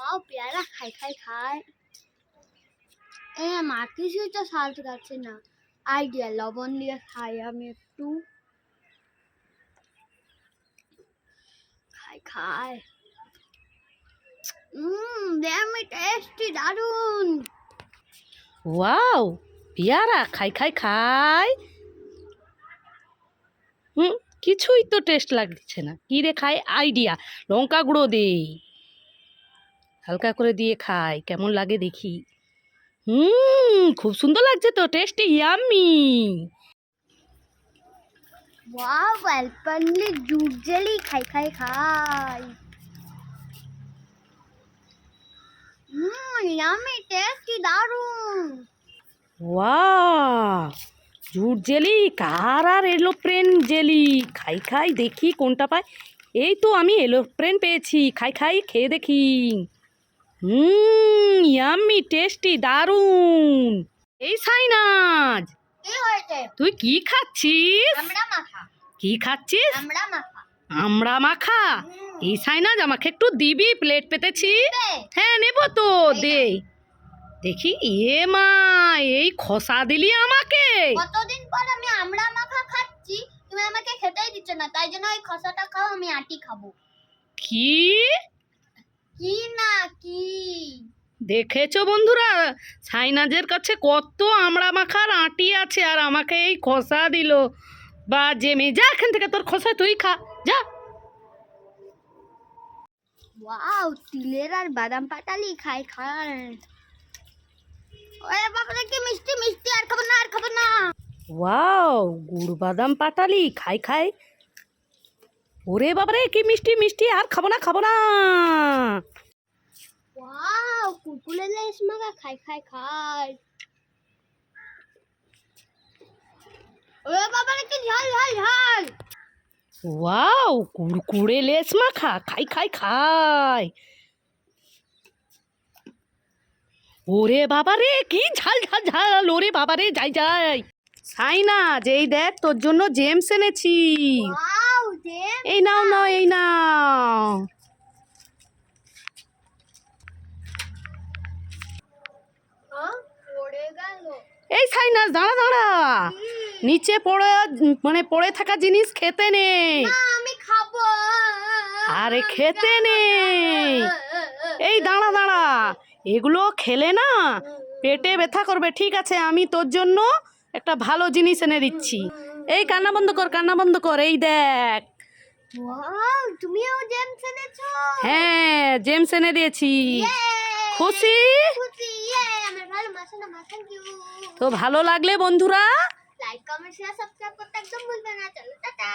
Wow পেয়ারা খাই খাই খাই। এ, মা, কিছুই তো সাল্ট খাচ্ছে না। আইডিয়া লবণ দিয়ে খাই আমি একটু। খাই খাই। হুম আমি টেস্টি দারুণ ওয়াও পেয়ারা, খাই খাই খাই। হুম, কিছুই তো টেস্ট লাগছে না। কি রে খাই? আইডিয়া লঙ্কা গুঁড়ো দে। হালকা করে দিয়ে খাই কেমন লাগে দেখি। হুম খুব সুন্দর লাগছে তো tasty yummy wow Alpenliebe juzt jelly খাই খাই খাই। হুম ইয়ামি টেস্টি দারুণ ওয়াও জুট জেলি কার আর এলোপ্রেন জেলি? খাই খাই দেখি কোনটা পায়। এই তো আমি এলোপ্রেন পেয়েছি খাই খাই খেয়ে দেখি। হুম ইয়াম্মি টেস্টি দারুণ এই সাইনাজ কি হয়েছে? তুই কি খাচ্ছিস? আমরা মাখা। কি খাচ্ছিস? আমরা মাখা। আমরা মাখা? এই সাইনাজ আমাকে একটু দিবি প্লেট পেতেছি? হ্যাঁ নেব তো দে দেখি এ মা এই খসা দিলি আমাকে। কতদিন পর আমি আমরা মাখা খাচ্ছি তুমি আমাকে খেতেই দিচ্ছ না তাই জন্য ওই খসাটা খাও আমি আটি খাব। কি? দেখেছ বন্ধুরা? সাইনাজের কাছে কত আমড়া মাখার আটি আছে আর আমাকে এই খোসা দিল। বা জেমে যা এখান থেকে তোর খসা তুই খা যা। ওয়াও তিলের আর বাদাম পাটালি খাই খাই। ওরে বাবা কি মিষ্টি মিষ্টি আর খাব না আর খাব না। ওয়াও গুড় বাদাম পাটালি খাই খাই। ওরে বাবারে কি মিষ্টি মিষ্টি আর খাব না খাব না। মাগা খাই খাই খাই ওরে বাবা কি ঝাল ঝাল ঝাল ওয়াও কুড়কুড়ে লেস মাখা খাই খাই খাই ওরে বাবা রে কি ঝাল ঝাল ঝাল ওরে বাবা রে যাই যাই। সাইনা যেই দেখ তোর জন্য জেমস এনেছি। এই নাও নাও এই নাও হ্যাঁ পড়ে গেল এই সাইনাস দাঁড়া দাঁড়া। নিচে পড়ে মানে পড়ে থাকা জিনিস খেতে নেই। আরে খেতে নেই। এই দাঁড়া দাঁড়া। এগুলো খেলে না পেটে ব্যথা করবে। ঠিক আছে আমি তোর জন্য একটা ভালো জিনিস এনে দিচ্ছি। এই কান্না বন্ধ কর কান্না বন্ধ কর। এই দেখ। তুমিও জেমস এনেছো। হ্যাঁ জেমস এনে দিয়েছি। খুশি? খুশি ইয়ে আমার ভালো তো ভালো লাগলে বন্ধুরা লাইক কমেন্ট শেয়ার সাবস্ক্রাইব করতে একদম ভুলবেন না। চলো টাটা।